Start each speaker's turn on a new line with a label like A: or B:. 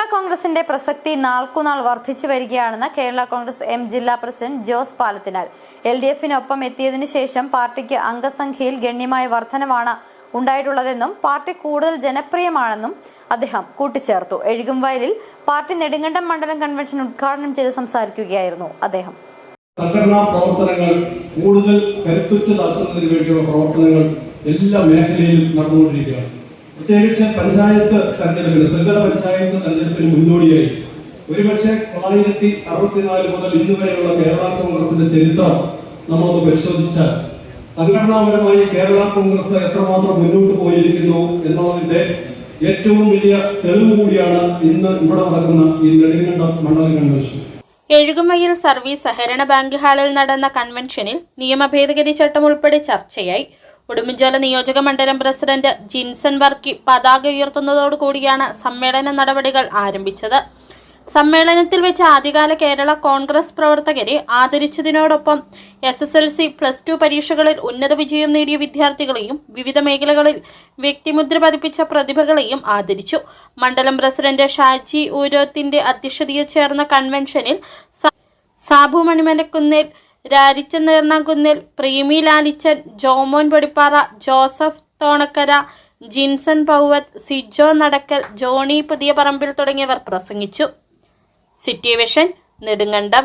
A: കേരള കോൺഗ്രസിന്റെ പ്രസക്തി നാൾക്കുനാൾ വർദ്ധിച്ചു വരികയാണെന്ന് കേരള കോൺഗ്രസ് എം ജില്ലാ പ്രസിഡന്റ് ജോസ് പാലത്തിനാൽ. എൽ ഡി എഫിനൊപ്പം എത്തിയതിനു ശേഷം പാർട്ടിക്ക് അംഗസംഖ്യയിൽ ഗണ്യമായ വർധനമാണ് ഉണ്ടായിട്ടുള്ളതെന്നും പാർട്ടി കൂടുതൽ ജനപ്രിയമാണെന്നും അദ്ദേഹം കൂട്ടിച്ചേർത്തു. എഴുകുംവയലിൽ പാർട്ടി നെടുങ്കണ്ടം മണ്ഡലം കൺവെൻഷൻ ഉദ്ഘാടനം ചെയ്ത് സംസാരിക്കുകയായിരുന്നു അദ്ദേഹം.
B: സംഘടനാ പ്രവർത്തനങ്ങൾ കൂടുതൽ വേണ്ടിയുള്ള പ്രവർത്തനങ്ങൾ എല്ലാ മേഖലയിലും നടന്നുകൊണ്ടിരിക്കുകയാണ്. പ്രത്യേകിച്ച് പഞ്ചായത്ത് തെരഞ്ഞെടുപ്പിന് ത്രിതല പഞ്ചായത്ത് തെരഞ്ഞെടുപ്പിന് മുന്നോടിയായി. ഒരുപക്ഷെ തൊള്ളായിരത്തി അറുപത്തിനാല് മുതൽ ഇന്ന് വരെയുള്ള കേരള കോൺഗ്രസിന്റെ ചരിത്രം നമ്മളൊന്ന് പരിശോധിച്ചാൽ സംഘടനാപരമായി കേരള കോൺഗ്രസ് എത്രമാത്രം മുന്നോട്ട് പോയിരിക്കുന്നു എന്നുള്ളതിന്റെ ഏറ്റവും വലിയ തെളിവ് കൂടിയാണ് ഇന്ന് ഇവിടെ നടക്കുന്ന ഈ നെടുങ്കണ്ടം മണ്ഡലം കൺവെൻഷൻ
C: എഴുകുമയിൽ സർവീസ് സഹകരണ ബാങ്ക് ഹാളിൽ നടന്ന കൺവെൻഷനിൽ നിയമ ഭേദഗതി ചട്ടം ഉൾപ്പെടെ ചർച്ചയായി. ഉടുമ്പൻചോല നിയോജക മണ്ഡലം പ്രസിഡന്റ് ജിൻസൺ വർക്കി പതാക ഉയർത്തുന്നതോടുകൂടിയാണ് സമ്മേളന നടപടികൾ ആരംഭിച്ചത്. സമ്മേളനത്തിൽ വെച്ച് ആദ്യകാല കേരള കോൺഗ്രസ് പ്രവർത്തകരെ ആദരിച്ചതിനോടൊപ്പം S S L C plus two പരീക്ഷകളിൽ ഉന്നത വിജയം നേടിയ വിദ്യാർത്ഥികളെയും വിവിധ മേഖലകളിൽ വ്യക്തിമുദ്ര പതിപ്പിച്ച പ്രതിഭകളെയും ആദരിച്ചു. മണ്ഡലം പ്രസിഡന്റ് ഷാജി ഊരോത്തിന്റെ അധ്യക്ഷതയിൽ ചേർന്ന കൺവെൻഷനിൽ സാബു മണിമലക്കുന്നിൽ രാരിച്ചൻ നേർണാകുന്നിൽ പ്രീമി ലാലിച്ചൻ ജോമോൻ പൊടിപ്പാറ ജോസഫ് തോണക്കര ജിൻസൺ പൗവത്ത് സിജോ നടക്കൽ ജോണി പുതിയ പറമ്പിൽ തുടങ്ങിയവർ പ്രസംഗിച്ചു. City vision Nedumkandam.